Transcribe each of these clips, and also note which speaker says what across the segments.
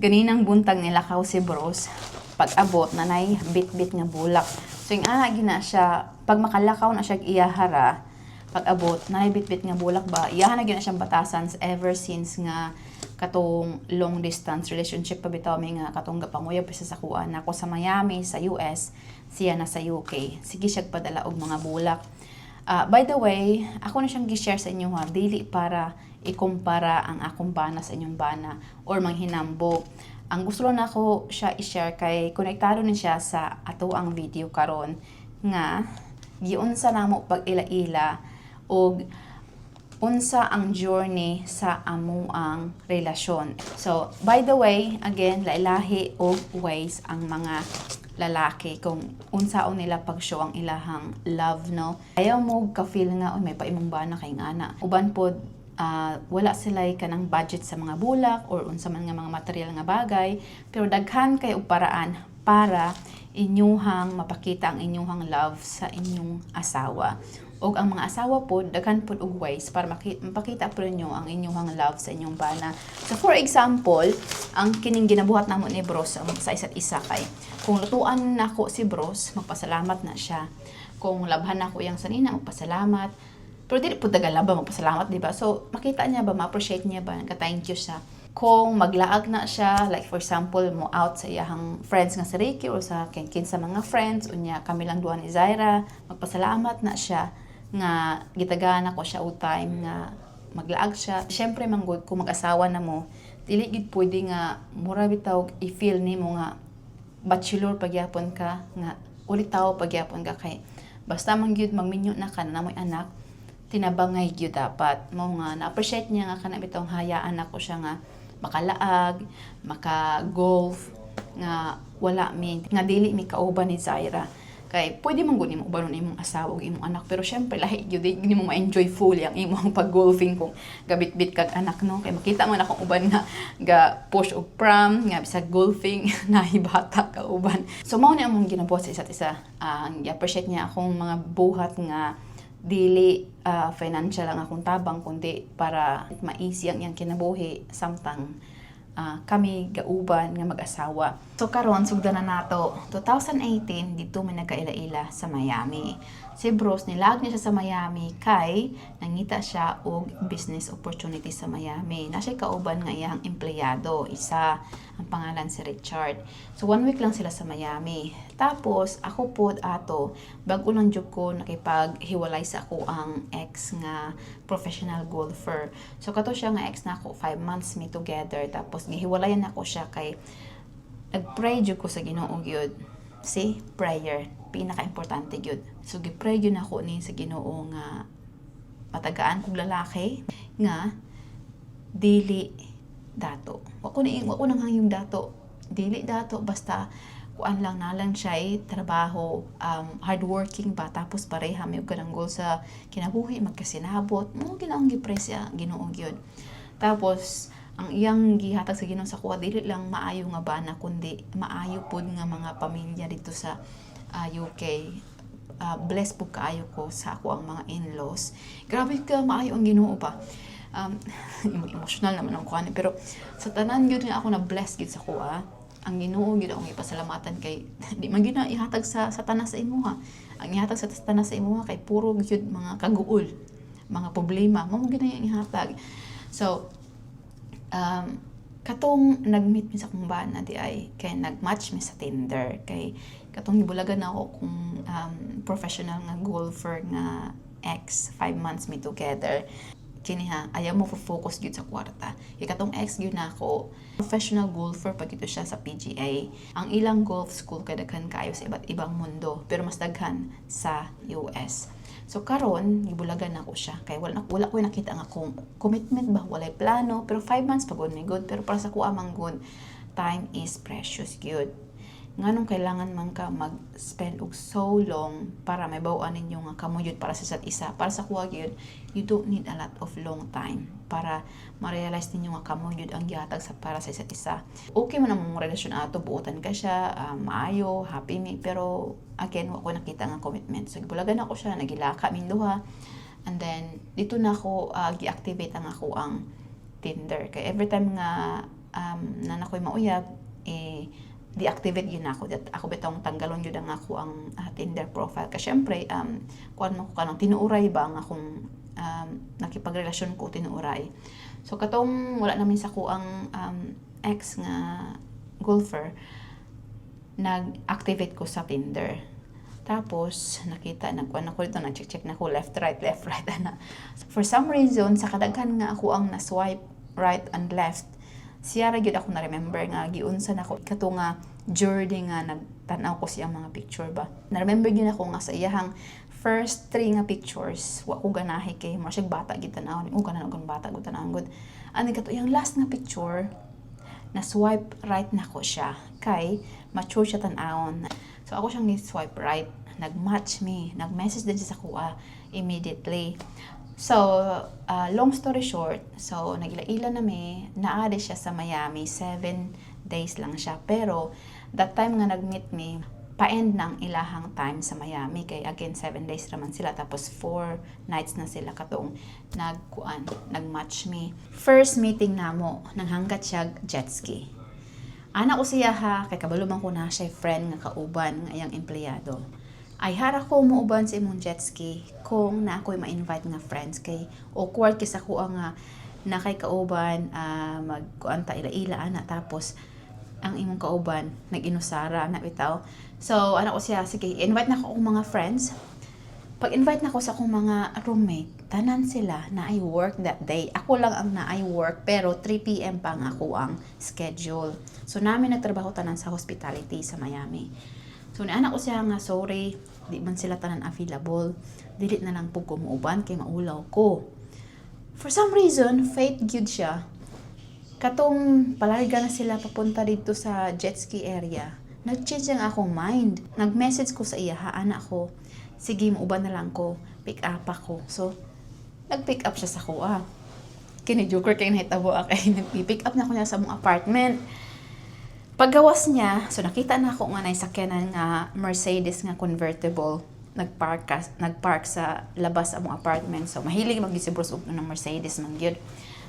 Speaker 1: ganinang buntag nila kaw si bros pag abot na nay bit-bit nga bulak. So yung ana gina siya pag makalakaw na siya iyahara pag abot na bit-bit nga bulak ba? Iyahan na gina siyang batasan ever since nga katong long distance relationship pa bitaw mi nga katong gapanguyab sa kuan ako sa Miami sa US siya na sa UK sige siya padala og mga bulak. Ah, by the way, ako na siyang gi-share sa inyo ha, dili para ikumpara ang akong bana sa inyong bana or manghinambo. Ang gusto lang nako siya i-share kay konektado ni siya sa ato ang video karon nga giunsa namo pag ila-ila og unsa ang journey sa amo ang relasyon. So, by the way, again, lailahi og ways ang mga lalaki kung unsaon nila pag-show ang ilahang love, no? Ayaw mo ka-feel nga, oy may paimong bana kay ngana. Uban pod, ah, wala sila kanang budget sa mga bulak or unsa man nga mga material nga bagay, pero daghan kay og paraan para inyuhang mapakita ang inyuhang love sa inyong asawa. O ang mga asawa po, daghan po og ways para maki- mapakita po ninyo ang inyong love sa inyong bana. So for example, ang kining ginabuhat namo ni Bros um, sa isa't isa kay kung lutuan nako si Bros, magpasalamat na siya. Kung labhan nako yang sanina, magpasalamat. Pero dili po dagalaba magpasalamat, di ba? So makita niya ba, ma-appreciate niya ba, ka-thank you siya. Kung maglaag na siya, like for example, mo out sa iyahang friends nga sa Reiki or sa kinkin sa mga friends, unya kami lang duha ni Zaira, magpasalamat na siya nga gitagana ko siya o time nga maglaag siya. Siyempre manggod kung mag-asawa na mo, dili gid pwede nga mura bitaw i-feel nimo nga bachelor pagyapon ka nga ulit tao pagyapon ka kay basta man gyud magminyo na ka na mo'y anak tinabangay gyud dapat. Mo nga na-appreciate niya nga kana bitong hayaan ako siya nga makalaag maka golf nga wala mi nga dili mi kauban ni Zaira. Kay pwede man gud nimo ubanon imong asawa ug imong anak pero syempre lahi gyud di nimo ma-enjoy fully ang imong pag-golfing kung gabit-bit kag anak no? Kay makita man akong uban nga ga push og pram nga bisag golfing nahibata ka uban. So mao ni among ginabuhat sa isa't isa. Ah, ang appreciate niya akong mga buhat nga dili ah, financial ang akong tabang kundi para ma-easy ang iyang kinabuhi samtang ah, kami gauban nga mag-asawa. So karon sugdan na nato 2018 dito may nagkaila-ila sa Miami. Si Bros nilag niya siya sa Miami kay nangita siya og business opportunity sa Miami. Na siya kauban nga iyang empleyado, isa ang pangalan si Richard. So one week lang sila sa Miami. Tapos ako pod ato bag-o lang jud ko nakipaghiwalay sa ako ang ex nga professional golfer. So kato siya nga ex na ako 5 months me together tapos gihiwalayan ako siya kay nagpray jud ko sa Ginoo gyud. See, prayer pinaka-importante gyud. So gipray gyud ako ni sa Ginoo nga matagaan kog lalaki nga dili dato. Wa ko ni wa ko nang yung dato. Dili dato basta kuan lang nalang siya eh, trabaho, um, hardworking ba, tapos pareha may kanang goal sa kinabuhi, magkasinabot, mo ginaong gipray siya, ginoo gyud. Tapos, ang iyang gihatag sa Ginoo sa kuha dili lang maayo nga bana kundi maayo pud nga mga pamilya dito sa ah, UK uh, blessed po kaayo ko sa ako ang mga in-laws grabe ka maayo ang Ginoo pa um, emotional naman ang kuha pero sa tanan gyud nga ako na blessed gyud sa kuha. Ang Ginoo gyud akong ipasalamatan kay di man gyud na ihatag sa sa tanas sa imuha ang ihatag sa tanas sa imuha kay puro gyud mga kaguol mga problema. Mo gyud na yung ihatag. So um, katong nag-meet mi sa akong bana di ay kay nag-match mi sa Tinder. Kay katong gibulagan ako kung um, professional nga golfer nga ex five months me together kini ha ayaw mo focus gyud sa kwarta. Kay katong ex gyud na ako professional golfer pag ito siya sa PGA ang ilang golf school kay daghan kaayo sa iba't ibang mundo pero mas daghan sa US So karon gibulagan nako siya. Kay wala wala ko nakita nga kung commitment ba walay plano pero five months pa gud ni good pero para sa kuha man good time is precious good nganong kailangan man ka mag-spend og so long para may bawaan ninyo nga kamuyod para sa isa't isa para sa kuha gyud you don't need a lot of long time para ma-realize ninyo nga kamuyod ang gihatag sa para sa isa't isa. Okay man ang relasyon ato buotan ka siya ah, maayo happy me pero again wa ko nakita nga commitment. So gibulagan ako siya nagilaka min duha. And then dito na ako ah, gi-activate ang ako ang Tinder. Kay every time nga um, na nakoy mauyab eh deactivate yun ako. That ako bitong tanggalon yun ang ako ang ah, Tinder profile. Kasi syempre um kuan mo ko kanang tinuuray ba ang akong um, nakipagrelasyon ko tinuuray. So katong wala namin sa ko ang um, ex nga golfer nag-activate ko sa Tinder. Tapos, nakita, nagkuhan ako dito, nag-check-check na ako, left, right, left, right, ana. For some reason, sa kadaghan nga ako ang na-swipe right and left, siya ra gyud ako na-remember nga, giunsan ako, kato nga, journey nga, nagtanaw ko siyang mga picture ba. Na-remember gyud ako nga sa iyahang first three nga pictures, wa ko ganahi kay, mo siya bata gyud tanaw, o kanan akong bata gyud tanaw gud. Ani kato, yung last nga picture, na swipe right na ko siya kay mature siya tan-awon. So ako siyang ni-swipe right, nag-match me, nag-message din siya sa kuha immediately. So, uh, long story short, so nagila-ila na mi, naade siya sa Miami, seven days lang siya. Pero, that time nga nag-meet me, pa-end ng ilahang time sa Miami. Kay again 7 days naman sila. Tapos 4 nights na sila katong nagkuan nagmatch me. First meeting namo nanghanggat siya jet ski. Ana ko siya ha? Kay kabalo man ko na siya friend nga kauban nga iyang empleyado ay hara ko muuban sa imong jet ski kung na ako'y ma-invite nga friends kay awkward kisa ko nga na kay kauban ah, magkuanta ila-ila ana tapos ang imong kauban nag-inusara na bitaw. So ano ko siya sige invite na ko akong mga friends. Pag invite na ko sa akong mga roommate tanan sila na I work that day. Ako lang ang na I work pero 3 p.m. pa ang ako ang schedule. So namin nagtrabaho tanan sa hospitality sa Miami. So naana ko siya nga sorry di man sila tanan available dili na lang po kumuuban kay maulaw ko for some reason faith gyud siya katong palarga na sila papunta dito sa jet ski area, nag-change ang akong mind. Nag-message ko sa iya, haan ako, sige, mauban na lang ko, pick up ako. So, nag-pick up siya sa kuha. Kini joker kay nahitabo kay nag-pick up na ako niya sa mong apartment. Paggawas niya, so nakita na ako nga naisakyanan nga Mercedes nga convertible nagpark ka, nagpark sa labas sa mong apartment. So mahilig magisibros og ng Mercedes man gyud.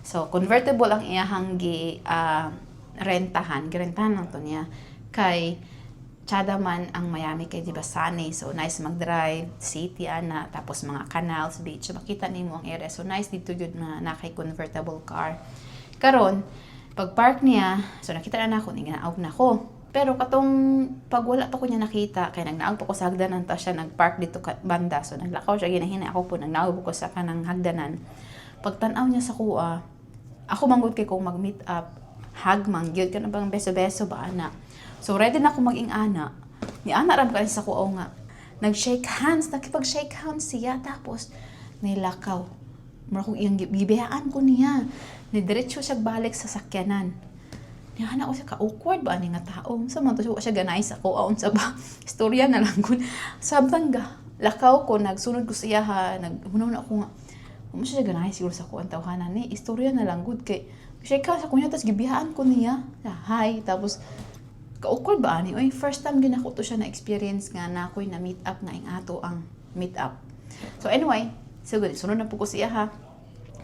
Speaker 1: So, convertible ang iyahang gi ah, rentahan, girentahan lang to niya. Kay Chada man ang Miami kay di ba sunny. So, nice mag-drive, city ana, tapos mga canals, beach. So, makita nimo ang area. So, nice dito yun na nakay convertible car. Karon, pag park niya, so nakita na ako, ninginaog na ako. Pero katong pag wala pa ko niya nakita, kay nagnaog pa ko sa hagdanan ta siya nagpark dito ka banda. So naglakaw siya ginahina ako po nagnaog ko sa kanang hagdanan pagtanaw niya sa kuha, ako manggod kay kong mag-meet up, hug man, gyud ka na bang beso-beso ba, ana. So, ready na ako maging ana. Ni ana ram ka sa kuha nga. Nag-shake hands, nakipag-shake hands siya, tapos, nilakaw. Mura iyang gibiyaan ko niya. Ni diretso siya balik sa sakyanan. Niya na ko siya ka-awkward ba ni nga tao. Sa man to siya, siya ganay sa ko aon sa ba. Istorya na lang kun. Sabang ga. Lakaw ko, nagsunod ko siya ha. Naghunaw na ako nga Mo siya ganahay siguro sa kuan tawhanan ni istorya na lang good kay siya ka sa kunya tas gibihaan ko niya. Hi tapos ka-awkward ba ani? Oy, first time gid ako to siya na experience nga na ako'y na meet up nga ing ato ang meet up. So anyway, so good. Sunod na po ko siya ha.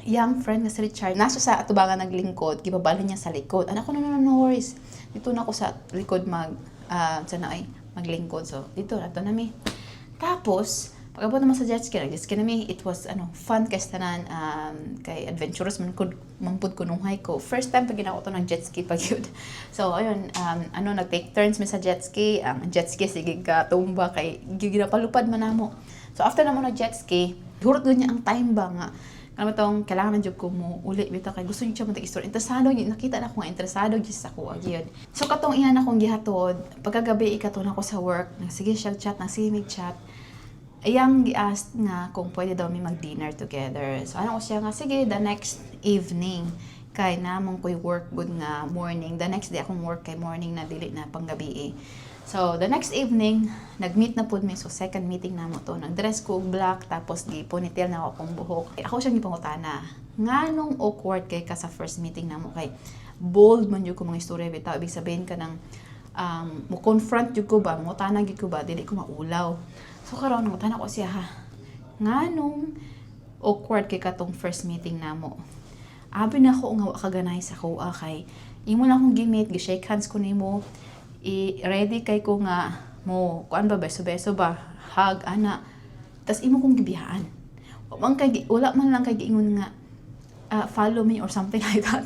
Speaker 1: Young friend nga si Richard, nasa sa atubangan naglingkod, gibabalhin niya sa likod. Anak ko, no, no, no worries. Dito na ako sa likod mag, uh, sa na ay, maglingkod. So, dito, nato na mi. Tapos, pag naman sa jet ski, nag-jet ski nami, it was ano, fun kay tanan um, kay adventurous man kud mampud ko nung high ko. First time pag ginawa to ng jet ski pag yun. So ayun, um, ano nag-take turns mi sa jet ski. Ang jet ski sige ka tumba kay ginapalupad man namo. So after nag jet ski, hurot niya ang time ba nga kaya tong kailangan jud ko mo uli bitaw kay gusto niyo siya matag story interesado niyo nakita na ko nga interesado gyud sa ko gyud so katong iyan akong gihatod pagkagabi ikaton ako sa work sige siya chat na sige mig chat iyang gi-ask nga kung pwede daw mi mag-dinner together. So, ano ko siya nga, sige, the next evening, kay namong ko'y work good nga morning. The next day akong work kay morning na dili na panggabi eh. So, the next evening, nag-meet na po mi. So, second meeting na mo to. Nag-dress ko black, tapos gi ponytail na ako akong buhok. Eh, Ako siya gipangutana. Nga nung awkward kay ka sa first meeting na mo kay bold man yung ko mga istorya bitaw. Ibig sabihin ka ng um, mo confront yung ko ba, mo tanag yung ko ba, dili ko maulaw. So karon mo tanong ko siya ha. Nga nung awkward kay katong first meeting namo. Abi na ako nga kaganay sa kuha kay imo na akong gimit gi-shake hands ko nimo i-ready kay ko nga mo kuan ba beso-beso ba hug ana. Tas imo kong gibihaan. Man kay wala man lang kay giingon nga ah, follow me or something like that.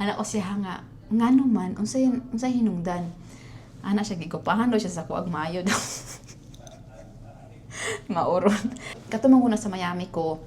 Speaker 1: Ana ko siya nga ngano man unsay unsay hinungdan? Ana siya gigupahan daw siya sa kuag maayo daw. Mauron katumang ko na sa Miami ko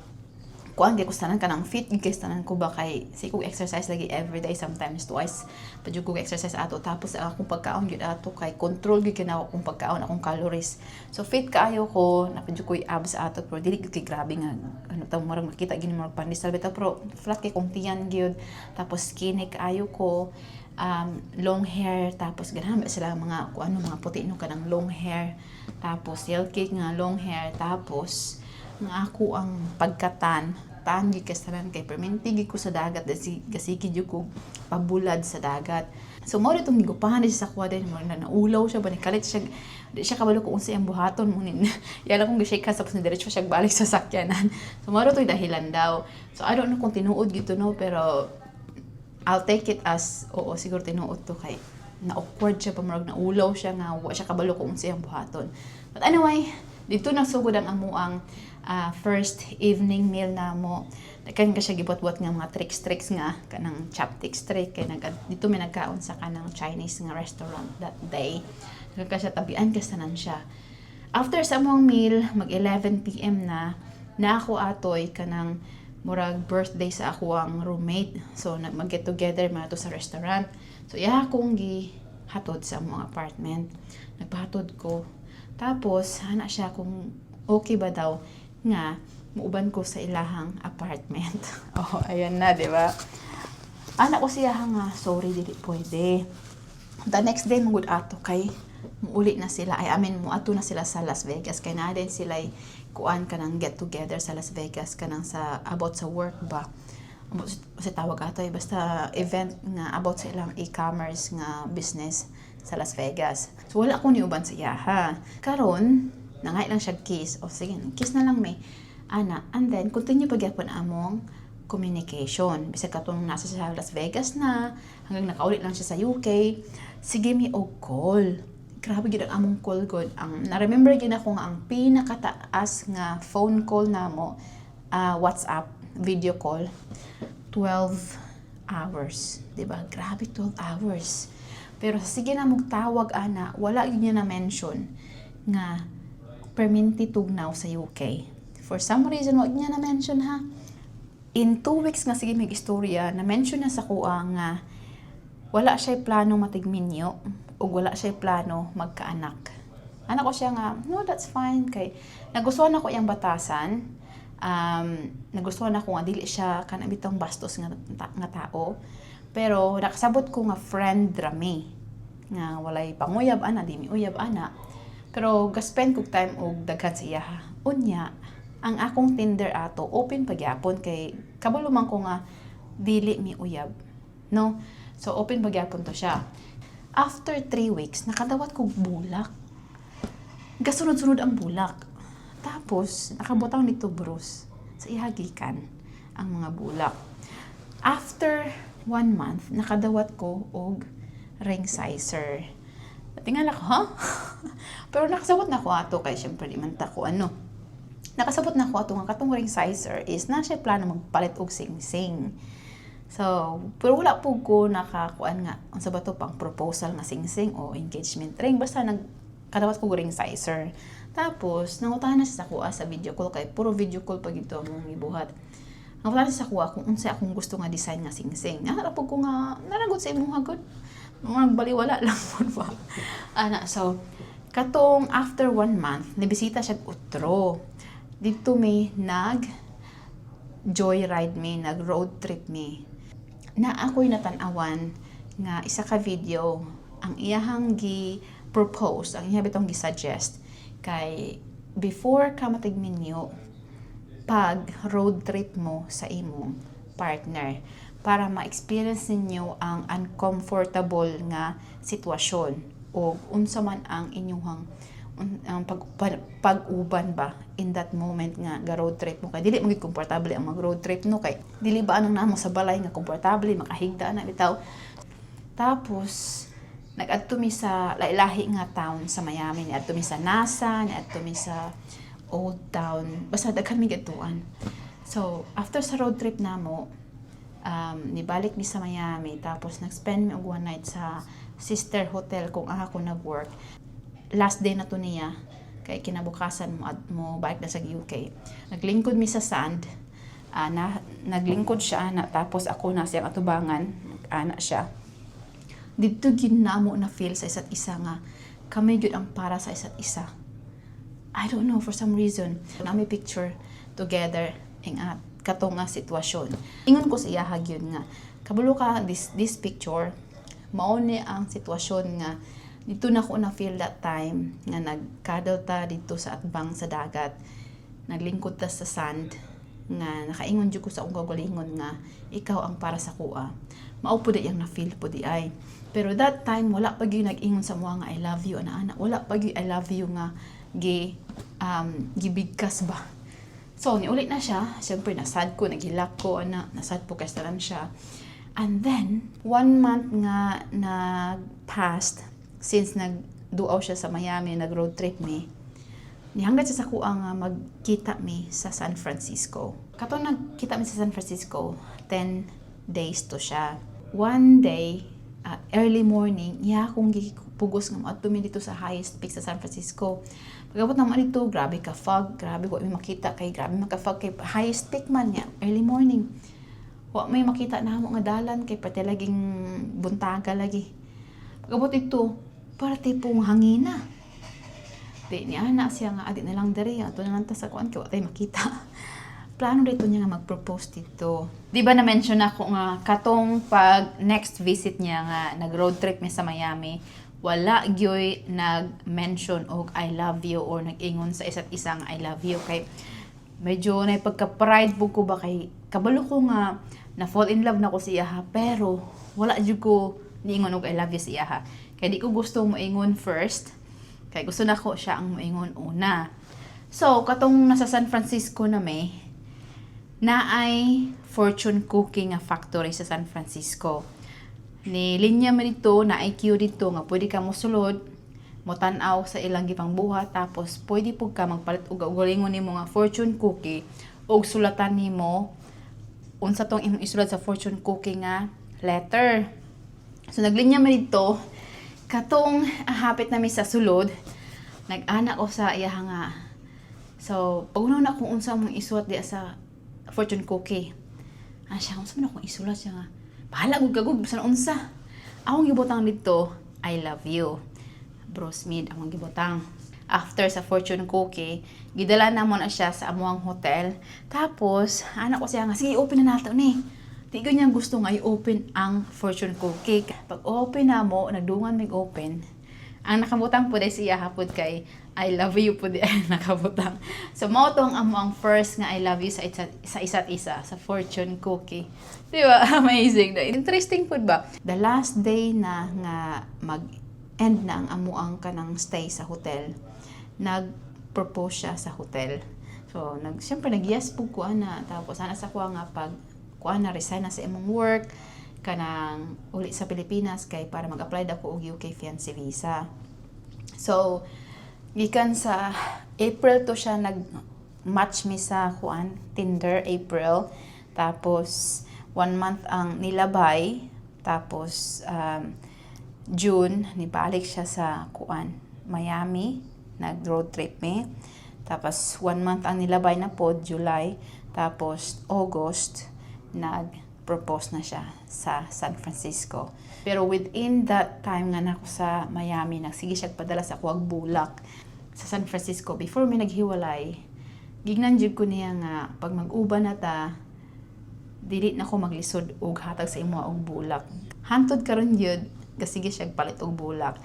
Speaker 1: kuan gyud ko tanan kanang fit gyud kay tanan ko ba kay si ko exercise lagi every day sometimes twice padyo ko exercise ato. Tapos ang akong pagkaon gyud ato kay control gyud kina akong pagkaon akong calories. So fit kaayo ko napadyo ko abs ato pero dili gyud kay grabe nga ano ta murag makita gini murag pandesal bitaw pero flat kay kong tiyan gyud. Tapos skinny kaayo ko um, long hair tapos ba sila mga kung ano mga puti no kanang long hair. Tapos silky nga long hair. Tapos nga ako ang pagkatan. Tan gyud kasalan kay perminti gyud ko sa dagat dasi gasiki gyud ko pabulad sa dagat. So mo ditong gigupahan di sa kuwa din mo na naulaw siya ba ni kalit siya di siya kabalo ko unsay ang buhaton mo nin yan akong gishake hands tapos ni diretso siya balik sa sakyanan. So mo to'y dahilan daw. So I don't know kung tinuod gyud to no pero I'll take it as, oo, siguro tinuot to kay na-awkward siya, pamurag na ulaw siya nga, wa siya kabalo kung unsay ang buhaton. But anyway, dito na sugod ang amuang ah, first evening meal na mo. Kan ka siya gibot-bot nga mga tricks-tricks nga, kanang chopsticks trick, kay nag, dito may nagkaon sa kanang Chinese nga restaurant that day. Nagka siya tabian ka sanan siya. After sa among meal, mag 11 p.m. na, na ako atoy kanang murag birthday sa ako ang roommate. So, nag mag-get together mga to sa restaurant. So, iya akong gi hatod sa among apartment. Nagpahatod ko. Tapos, hana siya kung okay ba daw nga muuban ko sa ilahang apartment. oh, ayan na, di ba? Anak ko siya nga, sorry, dili pwede. The next day, mugod ato kay muuli na sila. ay amin mo ato na sila sa Las Vegas. Kay na din sila kuan ka ng get together sa Las Vegas ka sa about sa work ba. Kasi tawag ato eh, basta event nga about sa ilang e-commerce nga business sa Las Vegas. So wala ko niuban sa iya ha. Karon, nangay lang siya kiss. O sige, kiss na lang may. Ana, and then continue pagyapon among communication. Bisa katong nasa sa Las Vegas na, hanggang nakaulit lang siya sa UK, sige mi og call. Grabe gid ang among call god. Ang na-remember gid ako nga ang pinakataas nga phone call namo ah, WhatsApp video call 12 hours. 'Di ba? Grabe 12 hours. Pero sige na mong tawag ana, wala gyud niya na mention nga perminti tugnaw sa UK. For some reason, wag niya na mention ha in two weeks nga sige may istorya na mention na sa kuha nga wala siya plano matigminyo o wala siya plano magkaanak. Anak ko siya nga, no, that's fine. Kay, nagustuhan ako yung batasan. Um, nagustuhan ako nga, dili siya kanabitong bastos nga, nga tao. Pero, nakasabot ko nga friend rami. Nga, walay panguyab ana, di mi uyab ana. Pero, gaspend kog time og daghan sa iya. ha. Unya, ang akong Tinder ato, open pagyapon kay kabalo man ko nga dili mi uyab. No? So, open pagyapon to siya. After three weeks, nakadawat kog bulak. Gasunod-sunod ang bulak. Tapos, nakabutang nito Bruce sa ihagikan ang mga bulak. After one month, nakadawat ko og ring sizer. Tingala ko, ha? Pero nakasabot na ko ato kay syempre di man ta ko ano. Nakasabot na ko ato nga katong ring sizer is na siya plano magpalit og sing-sing. So, pero wala po ko nakakuan nga ang sa bato pang proposal nga sing-sing o engagement ring basta nag kadawat ko ring sizer. Tapos, nangutahan na siya sa kuha sa video call kay puro video call pag ito mong ibuhat. Nangutahan na siya sa kuha kung unsa akong gusto nga design nga sing-sing. Po ko nga naragot sa imong hagod. Mga baliwala lang po ba. Ana, so, katong after one month, nabisita siya utro. Dito may nag joyride me, nag road trip me. Na ako'y natanawan nga isa ka video ang iyahang gi propose, ang iyang bitong gi suggest kay before ka matigminyo pag road trip mo sa imong partner para ma-experience ninyo ang uncomfortable nga sitwasyon o unsa man ang inyong ang pag, pag- pag-uban ba in that moment nga ga road trip mo kay dili mo komportable ang mag road trip no kay dili ba anong namo sa balay nga komportable makahigda na bitaw Tapos, nag-adto mi sa lailahi nga town sa Miami. Ni-adto mi sa NASA, ni-adto mi sa Old Town. Basta daghan mi gatuan. So, after sa road trip namo, um, nibalik mi sa Miami. Tapos, nag-spend mi og one night sa sister hotel kung aha ko nag-work. Last day na to niya. Kay kinabukasan mo, ad- mo balik na sa UK. Naglingkod mi sa sand. Ah, na, naglingkod siya na tapos ako na siyang atubangan. Ana siya dito gyud na mo na feel sa isa't isa nga kami gyud ang para sa isa't isa. I don't know for some reason. Nami picture together ing at kato nga sitwasyon. Ingon ko sa iya gyud nga. Kabalo ka this this picture mao ni ang sitwasyon nga dito na ko na feel that time nga nagkadal ta dito sa atbang sa dagat. Naglingkod ta sa sand nga nakaingon jud ko sa akong kagalingon nga ikaw ang para sa kuha. Mao po di ang na-feel po di ay. Pero that time wala pa gyud nag-ingon sa mga nga I love you ana ana wala pa gyud I love you nga gi um gibigkas ba so niulit na siya syempre nasad ko naghilak ko ana nasad po kay salam siya and then one month nga nag passed since nag duaw siya sa Miami nag road trip me nihanggat siya sa kuha nga magkita mi sa San Francisco. Kato nagkita mi sa San Francisco, 10 days to siya. One day, uh, early morning, iya akong gipugos nga mi dito sa highest peak sa San Francisco. Pagabot naman dito, grabe ka fog, grabe wa mi makita kay grabe maka fog kay highest peak man niya, early morning. Wa may makita na mo nga dalan kay pati laging buntaga lagi. Pagabot ito, para tipong hangina di ni ana siya nga adi na lang diri ato na lang ta sa kuan kay wa tay makita plano dito niya nga mag-propose dito. Di ba na mention ako nga katong pag next visit niya nga nag road trip mi sa Miami wala gyoy nag-mention og I love you or nag-ingon sa isa't isa nga I love you. Kay medyo na pagka-pride po ko ba kay kabalo ko nga na fall in love na ko siya ha pero wala jud ko niingon og I love you siya ha. Kay di ko gusto mo ingon first. Kay gusto na ko siya ang moingon una. So, katong nasa San Francisco na may, na ay fortune cooking nga factory sa San Francisco. Ni linya mo dito, na queue dito nga pwede ka mosulod, motanaw sa ilang gipang buhat tapos pwede pug ka magpalit og ugalingon nimo nga fortune cookie og sulatan nimo unsa tong imong isulat sa fortune cookie nga letter. So naglinya mo dito, katong hapit na mi sa sulod, nag-ana ko sa iya nga. So, pag na kung unsa mong isulat diya sa fortune cookie. Ah, siya, unsa man akong isulat siya nga. Bahala gud kagud bisan unsa. Akong gibutang dito, I love you. Brosmid akong gibutang. After sa fortune cookie, gidala na mo na siya sa amuang hotel. Tapos, anak ko siya nga, sige, open na nato ni. Di ko niya gusto nga i-open ang fortune cookie. Pag open na mo, nagdungan mig open, ang nakabutang po siya hapod kay I love you po di nakabutang. So, mao to ang amo ang first nga I love you sa isa't, sa isa't isa, sa fortune cookie. Di ba? Amazing. na. Interesting po ba? The last day na nga mag-end na ang amuang kanang stay sa hotel, nag-propose siya sa hotel. So, nag, siyempre, nag-yes po ko na. Tapos, sana sa kuha nga pag kuha na resign na sa imong work, kanang uli sa Pilipinas kay para mag-apply dako og UK fiancé visa. So, gikan sa April to siya nag match mi sa kuan Tinder April. Tapos one month ang nilabay. Tapos um, June nibalik siya sa kuan Miami. Nag road trip mi. Tapos one month ang nilabay na po July. Tapos August nag propose na siya sa San Francisco. Pero within that time nga nako sa Miami, nagsige siya padala sa kuwag bulak sa San Francisco. Before mi naghiwalay, gignan jud ko niya nga pag mag-uba na ta, dili na ko maglisod og hatag sa imo og bulak. Hantod karon jud, kasige siya palit og bulak.